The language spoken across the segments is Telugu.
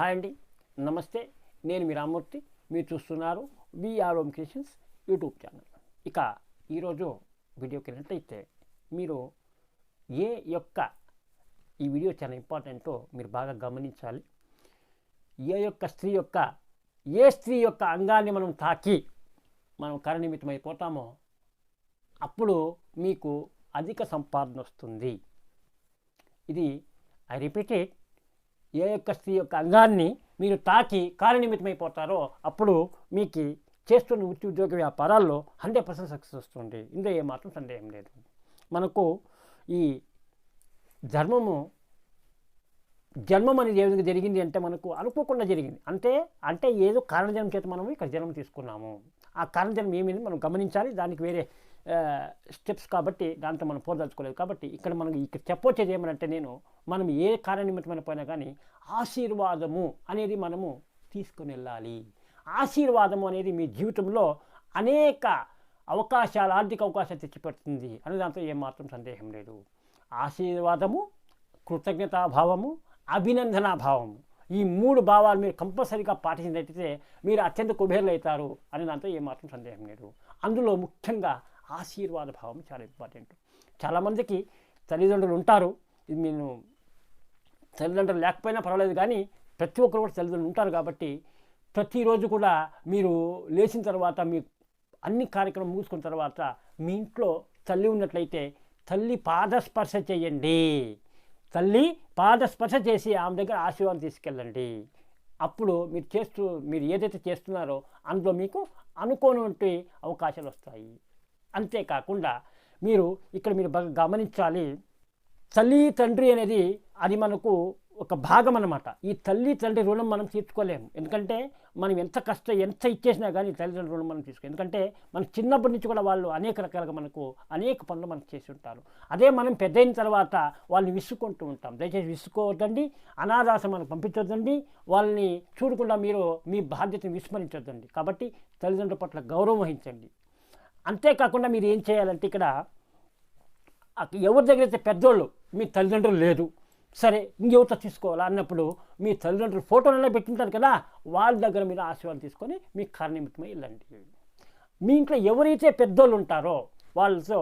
హాయ్ అండి. నమస్తే. నేను మీ రామ్మూర్తి. మీరు చూస్తున్నారు VR home creations YouTube channel. ఇక ఈరోజు వీడియోకి వెళ్ళినట్టయితే మీరు ఏ యొక్క ఈ వీడియో చాలా ఇంపార్టెంటో మీరు బాగా గమనించాలి. ఏ యొక్క స్త్రీ యొక్క ఏ స్త్రీ యొక్క అంగాన్ని మనం తాకి మనం కరనిమితమైపోతామో అయిపోతామో అప్పుడు మీకు అధిక సంపాదన వస్తుంది. ఇది ఐ రిపీటెడ్ ఏ యొక్క స్త్రీ యొక్క అంగాన్ని మీరు తాకి కాలనిమితమైపోతారో అప్పుడు మీకు చేస్తున్న వృత్తి ఉద్యోగ వ్యాపారాల్లో హండ్రెడ్ పర్సెంట్ సక్సెస్ వస్తుంది. ఇందులో ఏమాత్రం సందేహం లేదు. మనకు ఈ ధర్మము జన్మం అనేది ఏ విధంగా జరిగింది అంటే మనకు అనుకోకుండా జరిగింది. అంటే అంటే ఏదో కారణజన్మ చేత మనం ఇక్కడ జన్మ తీసుకున్నాము. ఆ కారణజన్మ ఏమిటి మనం గమనించాలి. దానికి వేరే స్టెప్స్ కాబట్టి దాంతో మనం పోదలుచుకోలేదు కాబట్టి ఇక్కడ మనం ఇక్కడ చెప్పొచ్చేది ఏమనంటే నేను మనం ఏ కార్యనిమిత్తమైన పోయినా కానీ ఆశీర్వాదము అనేది మనము తీసుకుని వెళ్ళాలి. ఆశీర్వాదము అనేది మీ జీవితంలో అనేక అవకాశాలు ఆర్థిక అవకాశాలు తెచ్చిపెడుతుంది అనే దాంతో ఏమాత్రం సందేహం లేదు. ఆశీర్వాదము కృతజ్ఞతాభావము అభినందనాభావము ఈ మూడు భావాలు మీరు కంపల్సరీగా పాటించినట్టయితే మీరు అత్యంత కుబేర్లు అవుతారు అనే దాంతో ఏమాత్రం సందేహం లేదు. అందులో ముఖ్యంగా ఆశీర్వాద భావం చాలా ఇంపార్టెంట్ చాలామందికి తల్లిదండ్రులు ఉంటారు. ఇది నేను తల్లిదండ్రులు లేకపోయినా పర్వాలేదు కానీ ప్రతి ఒక్కరు కూడా తల్లిదండ్రులు ఉంటారు కాబట్టి ప్రతిరోజు కూడా మీరు లేచిన తర్వాత మీ అన్ని కార్యక్రమం మూసుకున్న తర్వాత మీ ఇంట్లో తల్లి ఉన్నట్లయితే తల్లి పాదస్పర్శ చేయండి. తల్లి పాదస్పర్శ చేసి ఆమె దగ్గర ఆశీర్వాదం తీసుకెళ్ళండి. అప్పుడు మీరు చేస్తూ మీరు ఏదైతే చేస్తున్నారో అందులో మీకు అనుకోనటువంటి అవకాశాలు వస్తాయి. అంతేకాకుండా మీరు ఇక్కడ మీరు బాగా గమనించాలి తల్లి తండ్రి అనేది అది మనకు ఒక భాగం అన్నమాట. ఈ తల్లి తండ్రి రుణం మనం తీర్చుకోలేము. ఎందుకంటే మనం ఎంత కష్టం ఎంత ఇచ్చేసినా కానీ తల్లిదండ్రుల రుణం మనం తీసుకో ఎందుకంటే మనం చిన్నప్పటి నుంచి కూడా వాళ్ళు అనేక రకాలుగా మనకు అనేక పనులు మనకు చేసి ఉంటారు. అదే మనం పెద్దయిన తర్వాత వాళ్ళని విసుక్కుంటూ ఉంటాం. దయచేసి విసుకోవద్దండి అనాథాశ్రమానికి పంపించొద్దండి. వాళ్ళని చూడకుండా మీరు మీ బాధ్యతను విస్మరించొద్దండి. కాబట్టి తల్లిదండ్రుల పట్ల గౌరవం వహించండి. అంతేకాకుండా మీరు ఏం చేయాలంటే ఇక్కడ ఎవరి దగ్గర అయితే పెద్దోళ్ళు మీ తల్లిదండ్రులు లేదు సరే ఇంకెవరితో తీసుకోవాలా అన్నప్పుడు మీ తల్లిదండ్రులు ఫోటోలనే పెట్టింటారు కదా వాళ్ళ దగ్గర మీరు ఆశీర్వాదం తీసుకొని మీ కారణనిమిత్తమై వెళ్ళండి. మీ ఇంట్లో ఎవరైతే పెద్దోళ్ళు ఉంటారో వాళ్ళతో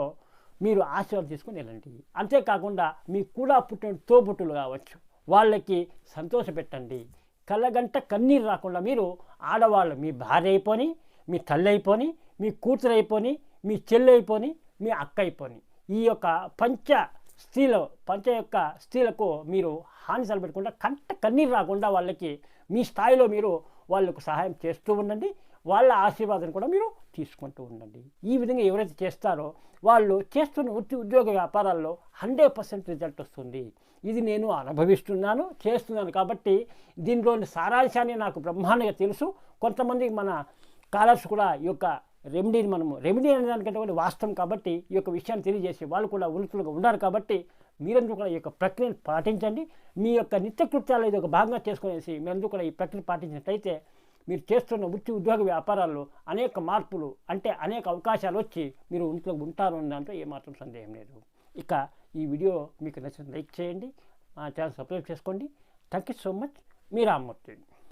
మీరు ఆశీర్వాదం తీసుకొని వెళ్ళండి. అంతేకాకుండా మీ కూడా పుట్టిన తోబుట్టులు కావచ్చు వాళ్ళకి సంతోష పెట్టండి. కళ్ళగంట కన్నీరు రాకుండా మీరు ఆడవాళ్ళు మీ భార్య అయిపోని మీ తల్లి అయిపోని మీ కూతురు అయిపోని మీ చెల్లి అయిపోని మీ అక్క అయిపోని. ఈ యొక్క పంచ స్త్రీలు పంచ యొక్క స్త్రీలకు మీరు హాని తలపెట్టకుండా కంట కన్నీరు రాకుండా వాళ్ళకి మీ స్థాయిలో మీరు వాళ్ళకు సహాయం చేస్తూ ఉండండి. వాళ్ళ ఆశీర్వాదం కూడా మీరు తీసుకుంటూ ఉండండి. ఈ విధంగా ఎవరైతే చేస్తారో వాళ్ళు చేస్తున్న వృత్తి ఉద్యోగ వ్యాపారాల్లో హండ్రెడ్ పర్సెంట్ రిజల్ట్ వస్తుంది. ఇది నేను అనుభవిస్తున్నాను చేస్తున్నాను కాబట్టి దీనిలోని సారాంశాన్ని నాకు బ్రహ్మాండంగా తెలుసు. కొంతమంది మన కాలర్స్ కూడా ఈ యొక్క రెమెడీని మనము రెమెడీ అనే దానికంటే కూడా వాస్తవం కాబట్టి ఈ యొక్క విషయాన్ని తెలియజేసి వాళ్ళు కూడా ఉన్నతులుగా ఉన్నారు కాబట్టి మీరందరూ కూడా ఈ యొక్క ప్రక్రియను పాటించండి. మీ యొక్క నిత్యకృత్యాలు ఇది ఒక భాగంగా చేసుకునేసి మీరందరూ కూడా ఈ ప్రక్రియ పాటించినట్టయితే మీరు చేస్తున్న వృత్తి ఉద్యోగ వ్యాపారాల్లో అనేక మార్పులు అంటే అనేక అవకాశాలు వచ్చి మీరు ఇంట్లో ఉంటారు అన్న దాంట్లో ఏమాత్రం సందేహం లేదు. ఇక ఈ వీడియో మీకు నచ్చిన లైక్ చేయండి. మా ఛానల్ సబ్స్క్రైబ్ చేసుకోండి. Thank you so much. Me Rammurthy.